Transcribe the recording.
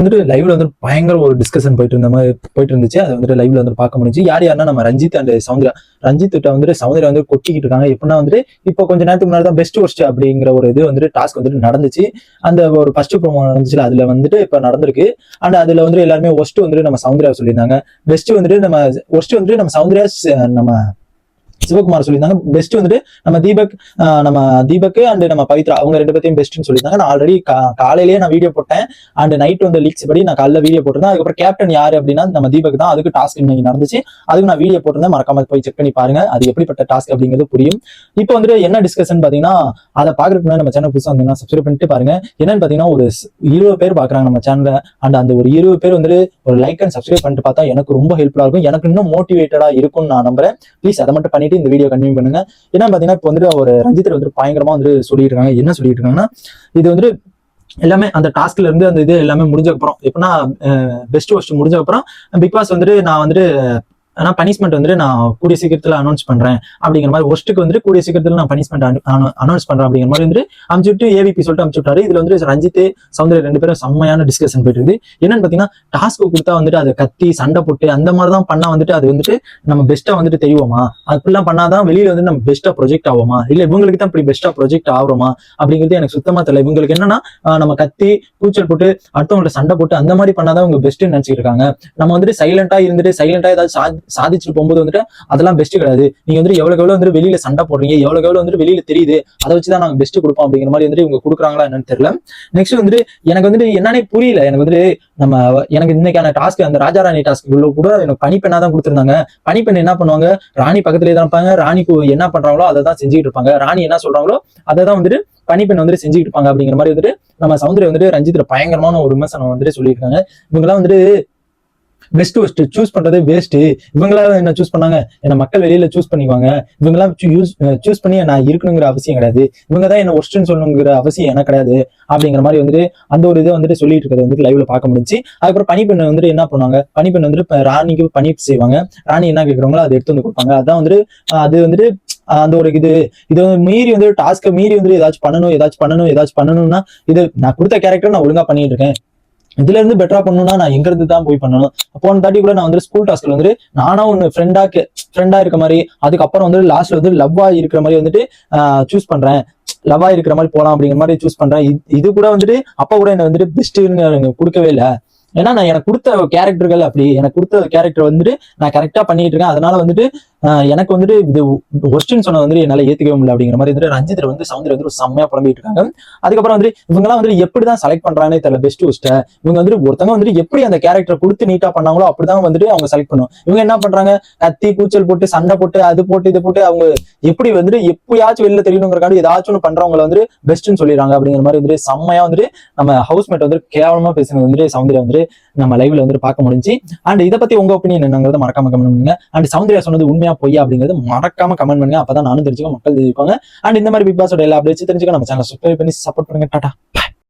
வந்துட்டு லைவ்ல வந்து பயங்கர ஒரு டிஸ்கஷன் போயிட்டு இருந்த மாதிரி போயிட்டு இருந்துச்சு. அதை வந்துட்டு லைவ்ல வந்து பார்க்க முடிஞ்சு யார் யாருன்னா நம்ம ரஞ்சித் அண்ட் சௌந்தர்யா. ரஞ்சித் கிட்ட வந்துட்டு சௌந்தர்யா வந்து கொட்டிக்கிட்டு இருக்காங்க. எப்படின்னா வந்துட்டு இப்போ கொஞ்ச நேரத்துக்கு முன்னாடி தான் பெஸ்ட் ஒர்ஸ்ட் அப்படிங்கிற ஒரு இது வந்துட்டு டாஸ்க் வந்துட்டு நடந்துச்சு. அந்த ஒரு ஃபர்ஸ்ட் ப்ரோமோ நடந்துச்சு அதுல வந்துட்டு இப்போ நடந்திருக்கு. அண்ட் அதுல வந்துட்டு எல்லாருமே ஒஸ்ட் வந்துட்டு நம்ம சௌந்தர்யா சொல்லியிருந்தாங்க. பெஸ்ட் வந்துட்டு நம்ம ஒஸ்ட் வந்துட்டு நம்ம சௌந்தர்யா நம்ம சிவகுமார் சொல்லியிருந்தாங்க. பெஸ்ட் வந்துட்டு நம்ம தீபக் நம்ம தீபக் அண்ட் நம்ம பவித்ரா அவங்க ரெண்டு பேர்த்தையும் பெஸ்ட்னு சொல்லியிருந்தாங்க. நான் ஆல்ரெடி காலையிலேயே நான் வீடியோ போட்டேன். அண்ட் நைட் வந்து லீக்ஸ் படி நான் காலைல வீடியோ போட்டிருந்தேன். அதுக்கப்புறம் கேப்டன் யாரு அப்படின்னா நம்ம தீபக் தான். அதுக்கு டாஸ்க் இன்னைக்கு நடந்துச்சு. அதுக்கு நான் வீடியோ போட்டிருந்தேன். மறக்காம போய் செக் பண்ணி பாருங்க. அது எப்படிப்பட்ட டாஸ்க் அப்படிங்கிறது புரியும். இப்போ வந்துட்டு என்ன டிஸ்கஷன் பாத்தீங்கன்னா அதை பாக்குறதுக்கு முன்னாடி நம்ம சேனல் புதுசாக வந்தீங்கன்னா சப்ஸ்கிரைப் பண்ணிட்டு பாருங்க. என்னன்னு பாத்தீங்கன்னா ஒரு இருபது பேர் பாக்குறாங்க நம்ம சேனல அண்ட் அந்த ஒரு இருபது பேர் வந்துட்டு ஒரு லைக் அண்ட் சப்ஸ்கிரைப் பண்ணிட்டு பார்த்தா எனக்கு ரொம்ப ஹெல்ப்ஃபுல்லா இருக்கும். எனக்கு இன்னும் மோட்டிவேட்டடா இருக்கும்னு நான் நம்புறேன். ப்ளீஸ் அதை மட்டும் பண்ணிட்டு இந்த வீடியோ கண்டினியூ பண்ணுங்க. ஏன்னா பாத்தீங்கன்னா இப்போ வந்துட்டு ஒரு ரஞ்சித் வந்து பயங்கரமா வந்து சொல்லிட்டு இருக்காங்க என்ன சொல்லிட்டு இருக்காங்கன்னா இது வந்துட்டு எல்லாமே அந்த டாஸ்க்ல இருந்து அந்த இது எல்லாமே முடிஞ்ச அப்புறம் எப்படின்னா பெஸ்ட் ஒஸ்ட் முடிஞ்ச அப்புறம் பிக் பாஸ் வந்துட்டு நான் வந்துட்டு ஆனால் பனிஷ்மெண்ட் வந்துட்டு நான் கூடிய சீக்கிரத்தில் அனௌன்ஸ் பண்ணுறேன் அப்படிங்கிற மாதிரி ஒஸ்ட்டுக்கு வந்துட்டு கூடிய சீக்கிரத்தில் நான் பனிஷ்மெண்ட் அனௌன்ஸ் பண்ணுறேன் அப்படிங்கிற மாதிரி வந்து அமுச்சு ஏவிபி சொல்லிட்டு அமுச்சு விட்டாரு இதில் வந்து ரஞ்சித் சௌந்தர்யா ரெண்டு பேரும் செம்மையான டிஸ்கஷன் போயிட்டு இருக்குது. என்னன்னு பார்த்தீங்கன்னா டாஸ்க் கொடுத்தா வந்துட்டு அதை கத்தி சண்டை போட்டு அந்த மாதிரி தான் பண்ணால் வந்துட்டு அது வந்துட்டு நம்ம பெஸ்ட்டாக வந்துட்டு தெரியுமா? அப்படிலாம் பண்ணாதான் வெளியில் வந்து நம்ம பெஸ்ட்டாக ப்ரொஜெக்ட் ஆகுமா இல்லை இவங்களுக்கு தான் இப்படி பெஸ்ட்டாக ப்ரொஜெக்ட் ஆகிறோமா? அப்படிங்கிறது எனக்கு சுத்தமாக தெரியல. இவங்களுக்கு என்னன்னா நம்ம கத்தி கூச்சல் போட்டு அடுத்தவங்கள்ட்ட சண்டை போட்டு அந்த மாதிரி பண்ணாதான் அவங்க பெஸ்ட்டுன்னு நினைச்சிட்டு இருக்காங்க. நம்ம வந்துட்டு சைலண்டாக இருந்துட்டு சைலண்டாக ஏதாவது சா- சாதிச்சுட்டு போகும்போது வந்துட்டு அதெல்லாம் பெஸ்ட் கிடையாது. நீங்க வந்துட்டு எவ்வளவு எவ்வளவு வந்து வெளியில சண்டை போடுறீங்க எவ்வளவு எவ்வளவு வந்துட்டு வெளியில தெரியுது அதை வச்சுதான் நாங்க பெஸ்ட் கொடுப்போம் அப்படிங்கிற மாதிரி வந்துட்டு இவங்க கொடுக்குறாங்களா என்னன்னு தெரியல. நெக்ஸ்ட் வந்துட்டு எனக்கு வந்துட்டு என்னன்னே புரியல. எனக்கு வந்துட்டு நம்ம எனக்கு இன்னைக்கான டாஸ்க் அந்த ராஜாராணி டாஸ்க் உள்ள கூட எனக்கு பனிப்பெண்ணா தான் கொடுத்துருந்தாங்க. பனிப்பெண் என்ன பண்ணுவாங்க? ராணி பக்கத்துலயே தான் இருப்பாங்க. ராணிக்கு என்ன பண்றாங்களோ அதை தான் செஞ்சுட்டு இருப்பாங்க. ராணி என்ன சொல்றாங்களோ அதை தான் வந்துட்டு பனிப்பெண் வந்துட்டு செஞ்சுட்டு இருப்பாங்க அப்படிங்கிற மாதிரி வந்துட்டு நம்ம சௌந்தரிய வந்துட்டு ரஞ்சித்ல பயங்கரமான ஒரு விமர்சனம் வந்துட்டு சொல்லியிருக்காங்க. இவங்கெல்லாம் வந்துட்டு பெஸ்ட் ஒஸ்ட் சூஸ் பண்றதே வேஸ்ட் இவங்களா என்ன சூஸ் பண்ணாங்க? என்ன மக்கள் வெளியில சூஸ் பண்ணிக்குவாங்க. இவங்கெல்லாம் யூஸ் சூஸ் பண்ணி நான் இருக்கணுங்கிற அவசியம் கிடையாது. இவங்க தான் என்ன ஒஸ்ட்னு சொல்லணுங்கிற அவசியம் எனக்கு கிடையாது. அப்படிங்கிற மாதிரி வந்துட்டு அந்த ஒரு இதை வந்துட்டு சொல்லிட்டு இருக்கிறத வந்துட்டு லைவ்ல பார்க்க முடிஞ்சு அதுக்கப்புறம் பனிப்பெண் வந்துட்டு என்ன பண்ணுவாங்க? பனிப்பெண் வந்துட்டு ராணிக்கு பனி செய்வாங்க. ராணி என்ன கேட்குறாங்களோ அதை எடுத்து வந்து கொடுப்பாங்க. அதான் வந்துட்டு அது வந்துட்டு அந்த ஒரு இது. இது வந்து மீறி வந்து டாஸ்க்கை மீறி வந்து ஏதாச்சும் பண்ணணும் ஏதாச்சும் பண்ணணும் ஏதாச்சும் பண்ணணும்னா இது நான் கொடுத்த கேரக்டர் நான் ஒழுங்கா பண்ணிட்டு இருக்கேன். இதுல இருந்து பெட்டரா பண்ணணும்னா நான் எங்க இருந்து தான் போய் பண்ணணும்? போன தாட்டி கூட நான் வந்து ஸ்கூல் டாஸ்க்ல வந்து நானா ஒன்னு ஃப்ரெண்டா ஃப்ரெண்டா இருக்க மாதிரி அதுக்கப்புறம் வந்து லாஸ்ட்ல வந்து லவ்வா இருக்கிற மாதிரி வந்துட்டு சூஸ் பண்றேன். லவ்வா இருக்கிற மாதிரி போலாம் அப்படிங்கிற மாதிரி சூஸ் பண்றேன். இது- கூட வந்துட்டு அப்பா கூட என்ன வந்துட்டு பெஸ்ட்னு கொடுக்கவே இல்லை. ஏன்னா நான் எனக்கு கொடுத்த கேரக்டர்கள் அப்படி எனக்கு கொடுத்த கேரக்டர் வந்துட்டு நான் கரெக்டா பண்ணிட்டு இருக்கேன். அதனால வந்துட்டு எனக்கு வந்துட்டு இது ஒஸ்டின்னு சொன்ன வந்துட்டு என்னால ஏத்துக்கவே முடியல அப்படிங்கிற மாதிரி வந்துட்டு ரஞ்சித் வந்து சவுந்தர் வந்து ஒரு செம்மையா புலம்பிட்டு இருக்காங்க அதுக்கப்புறம் வந்து இவங்கெல்லாம் வந்துட்டு எப்படிதான் செலக்ட் பண்றாங்கன்னு தெரியல பெஸ்ட் ஒஸ்ட்டை இவங்க வந்துட்டு ஒருத்தவங்க வந்துட்டு எப்படி அந்த கேரக்டர் கொடுத்து நீட்டா பண்ணாங்களோ அப்படிதான் வந்துட்டு அவங்க செலக்ட் பண்ணும். இவங்க என்ன பண்றாங்க? கத்தி கூச்சல் போட்டு சண்டை போட்டு அது போட்டு இது போட்டு அவங்க எப்படி வந்துட்டு எப்பயாச்சும் வெளில தெரியணுங்கிறக்காண்டி ஏதாச்சும் ஒன்று பண்றவங்களை வந்து பெஸ்ட்னு சொல்லிடுறாங்க அப்படிங்கிற மாதிரி வந்துட்டு செம்மையா வந்துட்டு நம்ம ஹவுஸ்மேட் வந்து கேவலமா பேசுனது வந்துட்டு சவுந்தர்யா வந்துட்டு நம்ம லைவ்ல வந்துட்டு பார்க்க முடிஞ்சு. அண்ட் இதை பத்தி உங்க ஒப்பீனியன் என்னங்கிறத மறக்காம கமெண்ட் பண்ணுங்க. அண்ட் சவுந்தர்யா சொன்னது உண்மையா பொய்யா அப்படிங்கிறது மறக்காம கமெண்ட் பண்ணுங்க. அப்பதான் நானும் தெரிஞ்சுக்க மக்கள் தெரிஞ்சுக்கோங்க அண்ட் இந்த மாதிரி பிக் பாஸோட எல்லா அப்டேட்ஸ் தெரிஞ்சுக்கோ நம்ம சேனல் சப்ஸ்கிரைப் பண்ணி சப்போர்ட் பண்ணுங்க. டாடா.